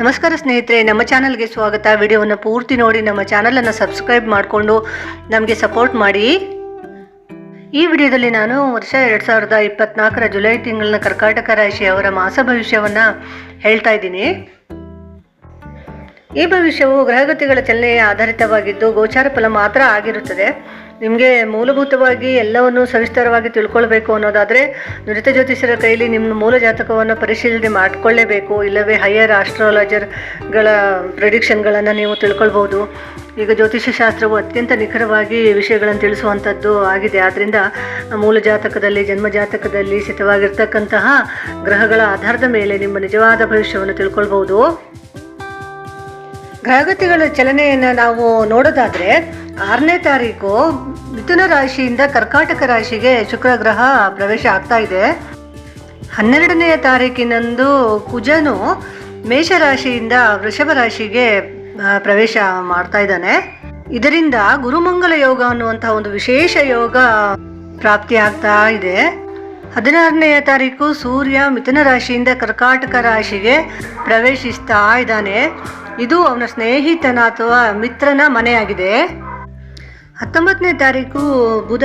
ನಮಸ್ಕಾರ ಸ್ನೇಹಿತರೆ, ನಮ್ಮ ಚಾನಲ್ಗೆ ಸ್ವಾಗತ. ವಿಡಿಯೋವನ್ನು ಪೂರ್ತಿ ನೋಡಿ, ನಮ್ಮ ಚಾನಲನ್ನು ಸಬ್ಸ್ಕ್ರೈಬ್ ಮಾಡಿಕೊಂಡು ನಮಗೆ ಸಪೋರ್ಟ್ ಮಾಡಿ. ಈ ವಿಡಿಯೋದಲ್ಲಿ ನಾನು ವರ್ಷ ಎರಡು ಸಾವಿರದ ಇಪ್ಪತ್ನಾಲ್ಕರ ಜುಲೈ ತಿಂಗಳಿನ ಕರ್ಕಾಟಕ ರಾಶಿಯವರ ಮಾಸ ಭವಿಷ್ಯವನ್ನು ಹೇಳ್ತಾ ಇದ್ದೀನಿ. ಈ ಭವಿಷ್ಯವು ಗ್ರಹಗತಿಗಳ ಚಲನೆಯ ಆಧಾರಿತವಾಗಿದ್ದು, ಗೋಚಾರ ಫಲ ಮಾತ್ರ ಆಗಿರುತ್ತದೆ. ನಿಮಗೆ ಮೂಲಭೂತವಾಗಿ ಎಲ್ಲವನ್ನು ಸವಿಸ್ತಾರವಾಗಿ ತಿಳ್ಕೊಳ್ಬೇಕು ಅನ್ನೋದಾದರೆ ನೃತ್ಯ ಜ್ಯೋತಿಷರ ಕೈಲಿ ನಿಮ್ಮ ಮೂಲ ಜಾತಕವನ್ನು ಪರಿಶೀಲನೆ ಮಾಡಿಕೊಳ್ಳೇಬೇಕು, ಇಲ್ಲವೇ ಹೈಯರ್ ಆಸ್ಟ್ರಾಲಜರ್ಗಳ ಪ್ರಿಡಿಕ್ಷನ್ಗಳನ್ನು ನೀವು ತಿಳ್ಕೊಳ್ಬೋದು. ಈಗ ಜ್ಯೋತಿಷ್ಯ ಶಾಸ್ತ್ರವು ಅತ್ಯಂತ ನಿಖರವಾಗಿ ವಿಷಯಗಳನ್ನು ತಿಳಿಸುವಂಥದ್ದು ಆಗಿದೆ. ಆದ್ದರಿಂದ ಮೂಲ ಜಾತಕದಲ್ಲಿ, ಜನ್ಮ ಜಾತಕದಲ್ಲಿ ಸ್ಥಿತವಾಗಿರ್ತಕ್ಕಂತಹ ಗ್ರಹಗಳ ಆಧಾರದ ಮೇಲೆ ನಿಮ್ಮ ನಿಜವಾದ ಭವಿಷ್ಯವನ್ನು ತಿಳ್ಕೊಳ್ಬೋದು. ಗ್ರಹಗತಿಗಳ ಚಲನೆಯನ್ನು ನಾವು ನೋಡೋದಾದ್ರೆ ಆರನೇ ತಾರೀಕು ಮಿಥುನ ರಾಶಿಯಿಂದ ಕರ್ಕಾಟಕ ರಾಶಿಗೆ ಶುಕ್ರ ಗ್ರಹ ಪ್ರವೇಶ ಆಗ್ತಾ ಇದೆ. ಹನ್ನೆರಡನೆಯ ತಾರೀಕಿನಂದು ಕುಜನು ಮೇಷರಾಶಿಯಿಂದ ವೃಷಭ ರಾಶಿಗೆ ಪ್ರವೇಶ ಮಾಡ್ತಾ ಇದ್ದಾನೆ. ಇದರಿಂದ ಗುರುಮಂಗಲ ಯೋಗ ಅನ್ನುವಂತಹ ಒಂದು ವಿಶೇಷ ಯೋಗ ಪ್ರಾಪ್ತಿ ಆಗ್ತಾ ಇದೆ. ಹದಿನಾರನೆಯ ತಾರೀಕು ಸೂರ್ಯ ಮಿಥುನ ರಾಶಿಯಿಂದ ಕರ್ಕಾಟಕ ರಾಶಿಗೆ ಪ್ರವೇಶಿಸ್ತಾ ಇದ್ದಾನೆ. ಇದು ಅವನ ಸ್ನೇಹಿತನ ಅಥವಾ ಮಿತ್ರನ ಮನೆಯಾಗಿದೆ. ಹತ್ತೊಂಬತ್ತನೇ ತಾರೀಕು ಬುಧ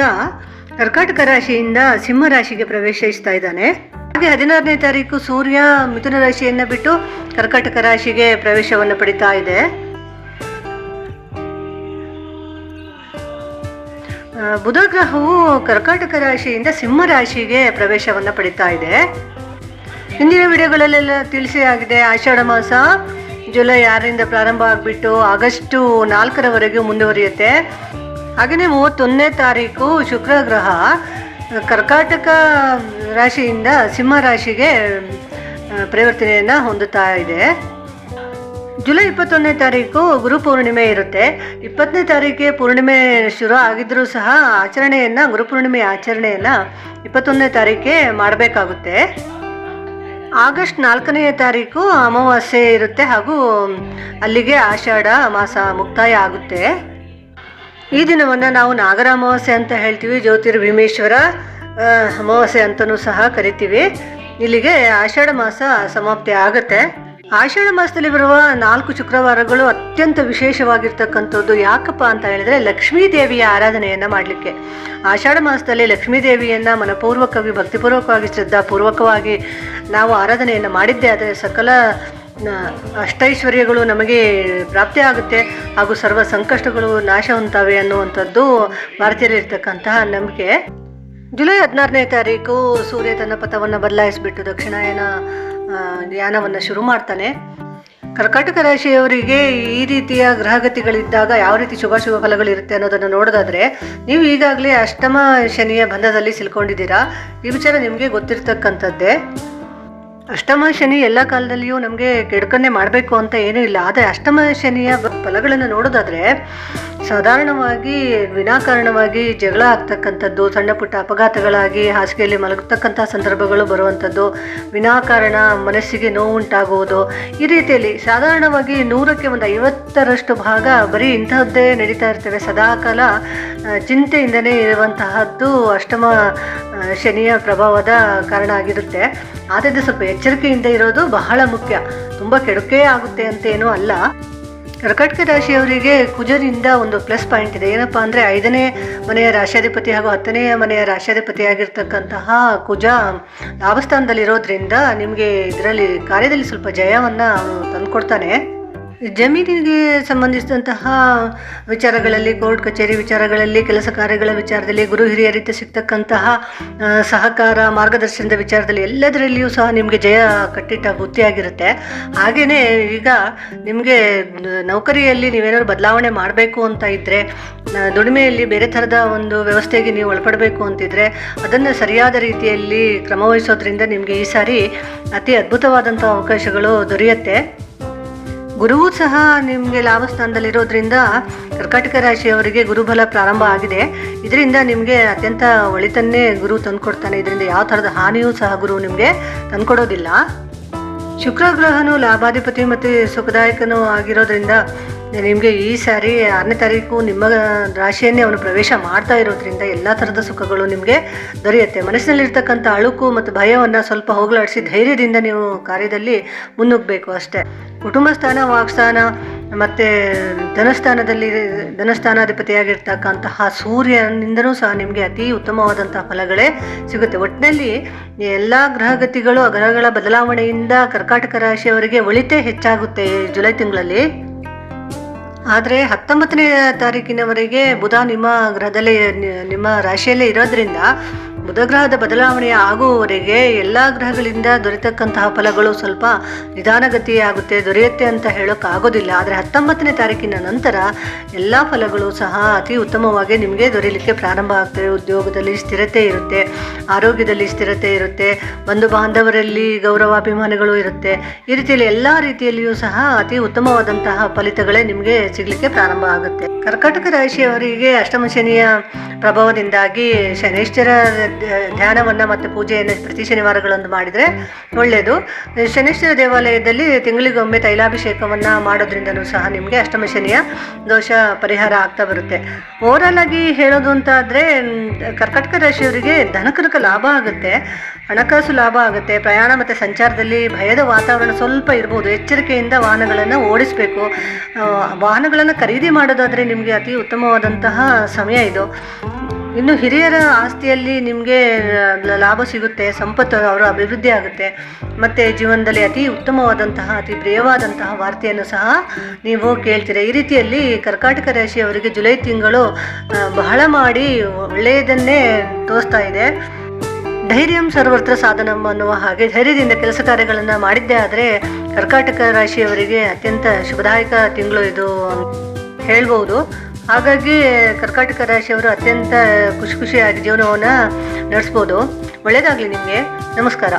ಕರ್ಕಾಟಕ ರಾಶಿಯಿಂದ ಸಿಂಹ ರಾಶಿಗೆ ಪ್ರವೇಶಿಸ್ತಾ ಇದ್ದಾನೆ. ಹಾಗೆ ಹದಿನಾರನೇ ತಾರೀಕು ಸೂರ್ಯ ಮಿಥುನ ರಾಶಿಯನ್ನು ಬಿಟ್ಟು ಕರ್ಕಾಟಕ ರಾಶಿಗೆ ಪ್ರವೇಶವನ್ನು ಪಡಿತಾ ಇದೆ. ಬುಧ ಗ್ರಹವು ಕರ್ಕಾಟಕ ರಾಶಿಯಿಂದ ಸಿಂಹ ರಾಶಿಗೆ ಪ್ರವೇಶವನ್ನು ಪಡಿತಾ ಇದೆ. ಹಿಂದಿನ ವಿಡಿಯೋಗಳಲ್ಲೆಲ್ಲ ತಿಳಿಸಿ ಆಗಿದೆ, ಆಷಾಢ ಮಾಸ ಜುಲೈ ಆರರಿಂದ ಪ್ರಾರಂಭ ಆಗಿಬಿಟ್ಟು ಆಗಸ್ಟು ನಾಲ್ಕರವರೆಗೂ ಮುಂದುವರಿಯುತ್ತೆ. ಹಾಗೆಯೇ ಮೂವತ್ತೊಂದನೇ ತಾರೀಕು ಶುಕ್ರ ಗ್ರಹ, ಕರ್ಕಾಟಕ ರಾಶಿಯಿಂದ ಸಿಂಹ ರಾಶಿಗೆ ಪರಿವರ್ತನೆಯನ್ನು ಹೊಂದುತ್ತಾ ಇದೆ. ಜುಲೈ ಇಪ್ಪತ್ತೊಂದನೇ ತಾರೀಕು ಗುರು ಪೂರ್ಣಿಮೆ ಇರುತ್ತೆ. ಇಪ್ಪತ್ತನೇ ತಾರೀಕಿಗೆ ಪೂರ್ಣಿಮೆ ಶುರು ಆಗಿದ್ದರೂ ಸಹ ಆಚರಣೆಯನ್ನು ಗುರುಪೂರ್ಣಿಮೆ ಆಚರಣೆಯನ್ನು ಇಪ್ಪತ್ತೊಂದನೇ ತಾರೀಕಿಗೆ ಮಾಡಬೇಕಾಗುತ್ತೆ. ಆಗಸ್ಟ್ ನಾಲ್ಕನೆಯ ತಾರೀಕು ಅಮಾವಾಸ್ಯೆ ಇರುತ್ತೆ ಹಾಗೂ ಅಲ್ಲಿಗೆ ಆಷಾಢ ಮಾಸ ಮುಕ್ತಾಯ ಆಗುತ್ತೆ. ಈ ದಿನವನ್ನು ನಾವು ನಾಗರ ಅಮಾವಾಸ್ಯೆ ಅಂತ ಹೇಳ್ತೀವಿ ಜ್ಯೋತಿರ್ಭೀಮೇಶ್ವರ ಅಮಾವಾಸ್ಯೆ ಅಂತಲೂ ಸಹ ಕರಿತೀವಿ. ಇಲ್ಲಿಗೆ ಆಷಾಢ ಮಾಸ ಸಮಾಪ್ತಿ ಆಗುತ್ತೆ. ಆಷಾಢ ಮಾಸದಲ್ಲಿ ಬರುವ ನಾಲ್ಕು ಶುಕ್ರವಾರಗಳು ಅತ್ಯಂತ ವಿಶೇಷವಾಗಿರ್ತಕ್ಕಂಥದ್ದು. ಯಾಕಪ್ಪ ಅಂತ ಹೇಳಿದ್ರೆ ಲಕ್ಷ್ಮೀ ದೇವಿಯ ಆರಾಧನೆಯನ್ನು ಮಾಡಲಿಕ್ಕೆ. ಆಷಾಢ ಮಾಸದಲ್ಲಿ ಲಕ್ಷ್ಮೀ ದೇವಿಯನ್ನು ಮನಪೂರ್ವಕವಾಗಿ, ಭಕ್ತಿಪೂರ್ವಕವಾಗಿ, ಶ್ರದ್ಧಾಪೂರ್ವಕವಾಗಿ ನಾವು ಆರಾಧನೆಯನ್ನು ಮಾಡಿದ್ದೇ ಆದರೆ ಸಕಲ ಅಷ್ಟೈಶ್ವರ್ಯಗಳು ನಮಗೆ ಪ್ರಾಪ್ತಿ ಆಗುತ್ತೆ ಹಾಗೂ ಸರ್ವ ಸಂಕಷ್ಟಗಳು ನಾಶ ಹೊಂತಾವೆ ಅನ್ನುವಂಥದ್ದು ಭಾರತೀಯರಿರ್ತಕ್ಕಂತಹ ನಂಬಿಕೆ. ಜುಲೈ ಹದಿನಾರನೇ ತಾರೀಕು ಸೂರ್ಯ ತನ್ನ ಪಥವನ್ನು ಬದಲಾಯಿಸಿಬಿಟ್ಟು ದಕ್ಷಿಣಾಯನ ಧ್ಯಾನವನ್ನು ಯಾನವನ್ನು ಶುರು ಮಾಡ್ತಾನೆ. ಕರ್ಕಾಟಕ ರಾಶಿಯವರಿಗೆ ಈ ರೀತಿಯ ಗ್ರಹಗತಿಗಳಿದ್ದಾಗ ಯಾವ ರೀತಿ ಶುಭ ಶುಭ ಫಲಗಳಿರುತ್ತೆ ಅನ್ನೋದನ್ನು ನೋಡೋದಾದ್ರೆ, ನೀವು ಈಗಾಗಲೇ ಅಷ್ಟಮ ಶನಿಯ ಬಂಧದಲ್ಲಿ ಸಿಲ್ಕೊಂಡಿದ್ದೀರಾ. ಈ ವಿಚಾರ ನಿಮಗೆ ಗೊತ್ತಿರ್ತಕ್ಕಂಥದ್ದೇ. ಅಷ್ಟಮ ಶನಿ ಎಲ್ಲ ಕಾಲದಲ್ಲಿಯೂ ನಮಗೆ ಕೆಡ್ಕನ್ನೆ ಮಾಡಬೇಕು ಅಂತ ಏನೂ ಇಲ್ಲ. ಆದರೆ ಅಷ್ಟಮ ಶನಿಯ ಫಲಗಳನ್ನು ನೋಡೋದಾದರೆ, ಸಾಧಾರಣವಾಗಿ ವಿನಾಕಾರಣವಾಗಿ ಜಗಳ ಆಗ್ತಕ್ಕಂಥದ್ದು, ಸಣ್ಣ ಪುಟ್ಟ ಅಪಘಾತಗಳಾಗಿ ಹಾಸಿಗೆಯಲ್ಲಿ ಮಲಗತಕ್ಕಂಥ ಸಂದರ್ಭಗಳು ಬರುವಂಥದ್ದು, ವಿನಾಕಾರಣ ಮನಸ್ಸಿಗೆ ನೋವುಂಟಾಗುವುದು, ಈ ರೀತಿಯಲ್ಲಿ ಸಾಧಾರಣವಾಗಿ ನೂರಕ್ಕೆ ಒಂದು ಐವತ್ತರಷ್ಟು ಭಾಗ ಬರೀ ಇಂತಹದ್ದೇ ನಡೀತಾ ಇರ್ತವೆ. ಸದಾಕಾಲ ಚಿಂತೆಯಿಂದನೇ ಇರುವಂತಹದ್ದು ಅಷ್ಟಮ ಶನಿಯ ಪ್ರಭಾವದ ಕಾರಣ ಆಗಿರುತ್ತೆ. ಆದ್ದರಿಂದ ಸ್ವಲ್ಪ ಎಚ್ಚರಿಕೆಯಿಂದ ಇರೋದು ಬಹಳ ಮುಖ್ಯ. ತುಂಬ ಕೆಡುಕೇ ಆಗುತ್ತೆ ಅಂತ ಏನೂ ಅಲ್ಲ. ಕರ್ಕಟಕ ರಾಶಿಯವರಿಗೆ ಕುಜರಿಂದ ಒಂದು ಪ್ಲಸ್ ಪಾಯಿಂಟ್ ಇದೆ. ಏನಪ್ಪ ಅಂದರೆ ಐದನೇ ಮನೆಯ ರಾಷ್ಟ್ರಾಧಿಪತಿ ಹಾಗೂ ಹತ್ತನೆಯ ಮನೆಯ ರಾಶ್ಯಾಧಿಪತಿ ಆಗಿರ್ತಕ್ಕಂತಹ ಕುಜ ಲಾಭಸ್ಥಾನದಲ್ಲಿರೋದ್ರಿಂದ ನಿಮಗೆ ಇದರಲ್ಲಿ ಕಾರ್ಯದಲ್ಲಿ ಸ್ವಲ್ಪ ಜಯವನ್ನು ತಂದುಕೊಡ್ತಾನೆ. ಜಮೀನಿಗೆ ಸಂಬಂಧಿಸಿದಂತಹ ವಿಚಾರಗಳಲ್ಲಿ, ಕೋರ್ಟ್ ಕಚೇರಿ ವಿಚಾರಗಳಲ್ಲಿ, ಕೆಲಸ ಕಾರ್ಯಗಳ ವಿಚಾರದಲ್ಲಿ, ಗುರು ಹಿರಿಯರಿಂದ ಸಿಗ್ತಕ್ಕಂತಹ ಸಹಕಾರ ಮಾರ್ಗದರ್ಶನದ ವಿಚಾರದಲ್ಲಿ ಎಲ್ಲದರಲ್ಲಿಯೂ ಸಹ ನಿಮಗೆ ಜಯ ಕಟ್ಟಿಟ್ಟ ಬುತ್ತಿಯಾಗಿರುತ್ತೆ ಹಾಗೆಯೇ ಈಗ ನಿಮಗೆ ನೌಕರಿಯಲ್ಲಿ ನೀವೇನಾದ್ರು ಬದಲಾವಣೆ ಮಾಡಬೇಕು ಅಂತ ಇದ್ದರೆ ದುಡಿಮೆಯಲ್ಲಿ ಬೇರೆ ಥರದ ಒಂದು ವ್ಯವಸ್ಥೆಗೆ ನೀವು ಒಳಪಡಬೇಕು ಅಂತಿದ್ರೆ, ಅದನ್ನು ಸರಿಯಾದ ರೀತಿಯಲ್ಲಿ ಕ್ರಮವಹಿಸೋದ್ರಿಂದ ನಿಮಗೆ ಈ ಸಾರಿ ಅತಿ ಅದ್ಭುತವಾದಂಥ ಅವಕಾಶಗಳು ದೊರೆಯುತ್ತೆ. ಗುರುವು ಸಹ ನಿಮಗೆ ಲಾಭ ಲಾಭಸ್ಥಾನದಲ್ಲಿರೋದ್ರಿಂದ ಕರ್ಕಾಟಕ ರಾಶಿಯವರಿಗೆ ಗುರುಬಲ ಪ್ರಾರಂಭ ಆಗಿದೆ. ಇದರಿಂದ ನಿಮಗೆ ಅತ್ಯಂತ ಒಳಿತನ್ನೇ ಗುರು ತಂದುಕೊಡ್ತಾನೆ. ಇದರಿಂದ ಯಾವ ಥರದ ಹಾನಿಯೂ ಸಹ ಗುರು ನಿಮಗೆ ತಂದುಕೊಡೋದಿಲ್ಲ. ಶುಕ್ರ ಗ್ರಹನು ಲಾಭಾಧಿಪತಿ ಮತ್ತು ಸುಖದಾಯಕನೂ ಆಗಿರೋದ್ರಿಂದ ನಿಮಗೆ ಈ ಸಾರಿ ಆರನೇ ತಾರೀಕು ನಿಮ್ಮ ರಾಶಿಯನ್ನೇ ಅವನು ಪ್ರವೇಶ ಮಾಡ್ತಾ ಇರೋದ್ರಿಂದ ಎಲ್ಲ ಥರದ ಸುಖಗಳು ನಿಮಗೆ ದೊರೆಯುತ್ತೆ. ಮನಸ್ಸಿನಲ್ಲಿರ್ತಕ್ಕಂಥ ಅಳುಕು ಮತ್ತು ಭಯವನ್ನು ಸ್ವಲ್ಪ ಹೋಗಲಾಡಿಸಿ ಧೈರ್ಯದಿಂದ ನೀವು ಕಾರ್ಯದಲ್ಲಿ ಮುನ್ನುಗ್ಗಬೇಕು ಅಷ್ಟೇ. ಕುಟುಂಬ ಸ್ಥಾನ, ವಾಕ್ಸ್ಥಾನ ಮತ್ತು ಧನಸ್ಥಾನದಲ್ಲಿ, ಧನಸ್ಥಾನಾಧಿಪತಿಯಾಗಿರ್ತಕ್ಕಂತಹ ಸೂರ್ಯನಿಂದನೂ ಸಹ ನಿಮಗೆ ಅತಿ ಉತ್ತಮವಾದಂತಹ ಫಲಗಳೇ ಸಿಗುತ್ತೆ. ಒಟ್ಟಿನಲ್ಲಿ ಎಲ್ಲ ಗ್ರಹಗತಿಗಳು, ಗ್ರಹಗಳ ಬದಲಾವಣೆಯಿಂದ ಕರ್ಕಾಟಕ ರಾಶಿಯವರಿಗೆ ಒಳಿತೇ ಹೆಚ್ಚಾಗುತ್ತೆ ಜುಲೈ ತಿಂಗಳಲ್ಲಿ. ಆದರೆ ಹತ್ತೊಂಬತ್ತನೇ ತಾರೀಕಿನವರೆಗೆ ಬುಧ ನಿಮ್ಮ ಗ್ರಹದಲ್ಲೇ, ನಿಮ್ಮ ರಾಶಿಯಲ್ಲೇ ಇರೋದ್ರಿಂದ ಬುಧ ಗ್ರಹದ ಬದಲಾವಣೆ ಆಗುವವರೆಗೆ ಎಲ್ಲ ಗ್ರಹಗಳಿಂದ ದೊರೆತಕ್ಕಂತಹ ಫಲಗಳು ಸ್ವಲ್ಪ ನಿಧಾನಗತಿಯಾಗುತ್ತೆ, ದೊರೆಯುತ್ತೆ ಅಂತ ಹೇಳೋಕ್ಕಾಗೋದಿಲ್ಲ. ಆದರೆ ಹತ್ತೊಂಬತ್ತನೇ ತಾರೀಕಿನ ನಂತರ ಎಲ್ಲ ಫಲಗಳು ಸಹ ಅತಿ ಉತ್ತಮವಾಗಿ ನಿಮಗೆ ದೊರೆಯಲಿಕ್ಕೆ ಪ್ರಾರಂಭ ಆಗ್ತವೆ ಉದ್ಯೋಗದಲ್ಲಿ ಸ್ಥಿರತೆ ಇರುತ್ತೆ. ಆರೋಗ್ಯದಲ್ಲಿ ಸ್ಥಿರತೆ ಇರುತ್ತೆ, ಬಂಧು ಬಾಂಧವರಲ್ಲಿ ಗೌರವಾಭಿಮಾನಗಳು ಇರುತ್ತೆ. ಈ ರೀತಿಯಲ್ಲಿ ಎಲ್ಲ ರೀತಿಯಲ್ಲಿಯೂ ಸಹ ಅತಿ ಉತ್ತಮವಾದಂತಹ ಫಲಿತಗಳೇ ನಿಮಗೆ ಸಿಗಲಿಕ್ಕೆ ಪ್ರಾರಂಭ ಆಗುತ್ತೆ. ಕರ್ಕಾಟಕ ರಾಶಿಯವರಿಗೆ ಅಷ್ಟಮ ಶನಿಯ ಪ್ರಭಾವದಿಂದಾಗಿ ಶನೈಶ್ಚರ ಧ್ಯಾನವನ್ನು ಮತ್ತು ಪೂಜೆಯನ್ನು ಪ್ರತಿ ಶನಿವಾರಗಳನ್ನು ಮಾಡಿದರೆ ಒಳ್ಳೆಯದು ಶನೈಶ್ಚರ ದೇವಾಲಯದಲ್ಲಿ ತಿಂಗಳಿಗೊಮ್ಮೆ ತೈಲಾಭಿಷೇಕವನ್ನು ಮಾಡೋದ್ರಿಂದಲೂ ಸಹ ನಿಮಗೆ ಅಷ್ಟಮ ಶನಿಯ ದೋಷ ಪರಿಹಾರ ಆಗ್ತಾ ಬರುತ್ತೆ. ಓವರಾಲ್ ಆಗಿ ಹೇಳೋದು ಅಂತ ಆದರೆ ಕರ್ಕಾಟಕ ರಾಶಿಯವರಿಗೆ ಧನಕನಕ ಲಾಭ ಆಗುತ್ತೆ. ಹಣಕಾಸು ಲಾಭ ಆಗುತ್ತೆ. ಪ್ರಯಾಣ ಮತ್ತು ಸಂಚಾರದಲ್ಲಿ ಭಯದ ವಾತಾವರಣ ಸ್ವಲ್ಪ ಇರ್ಬೋದು. ಎಚ್ಚರಿಕೆಯಿಂದ ವಾಹನಗಳನ್ನು ಓಡಿಸಬೇಕು. ವಾಹನಗಳನ್ನು ಖರೀದಿ ಮಾಡೋದಾದರೆ ನಿಮಗೆ ಅತಿ ಉತ್ತಮವಾದಂತಹ ಸಮಯ ಇದು. ಇನ್ನು ಹಿರಿಯರ ಆಸ್ತಿಯಲ್ಲಿ ನಿಮಗೆ ಲಾಭ ಸಿಗುತ್ತೆ, ಸಂಪತ್ತು ಅವರ ಅಭಿವೃದ್ಧಿ ಆಗುತ್ತೆ. ಮತ್ತು ಜೀವನದಲ್ಲಿ ಅತಿ ಉತ್ತಮವಾದಂತಹ, ಅತಿ ಪ್ರಿಯವಾದಂತಹ ವಾರ್ತೆಯನ್ನು ಸಹ ನೀವು ಕೇಳ್ತೀರ. ಈ ರೀತಿಯಲ್ಲಿ ಕರ್ಕಾಟಕ ರಾಶಿಯವರಿಗೆ ಜುಲೈ ತಿಂಗಳು ಬಹಳ ಮಾಡಿ ಒಳ್ಳೆಯದನ್ನೇ ತೋರಿಸ್ತಾ ಇದೆ. ಧೈರ್ಯಂ ಸರ್ವತ್ರ ಸಾಧನಂ ಅನ್ನುವ ಹಾಗೆ ಧೈರ್ಯದಿಂದ ಕೆಲಸ ಕಾರ್ಯಗಳನ್ನು ಮಾಡಿದ್ದೇ ಆದರೆ ಕರ್ಕಾಟಕ ರಾಶಿಯವರಿಗೆ ಅತ್ಯಂತ ಶುಭದಾಯಕ ತಿಂಗಳು ಇದು ಹೇಳ್ಬೋದು. ಹಾಗಾಗಿ ಕರ್ಕಾಟಕ ರಾಶಿಯವರು ಅತ್ಯಂತ ಖುಷಿ ಖುಷಿಯಾಗಿ ಜೀವನವನ್ನು ನಡೆಸ್ಬೋದು. ಒಳ್ಳೆಯದಾಗಲಿ ನಿಮಗೆ. ನಮಸ್ಕಾರ.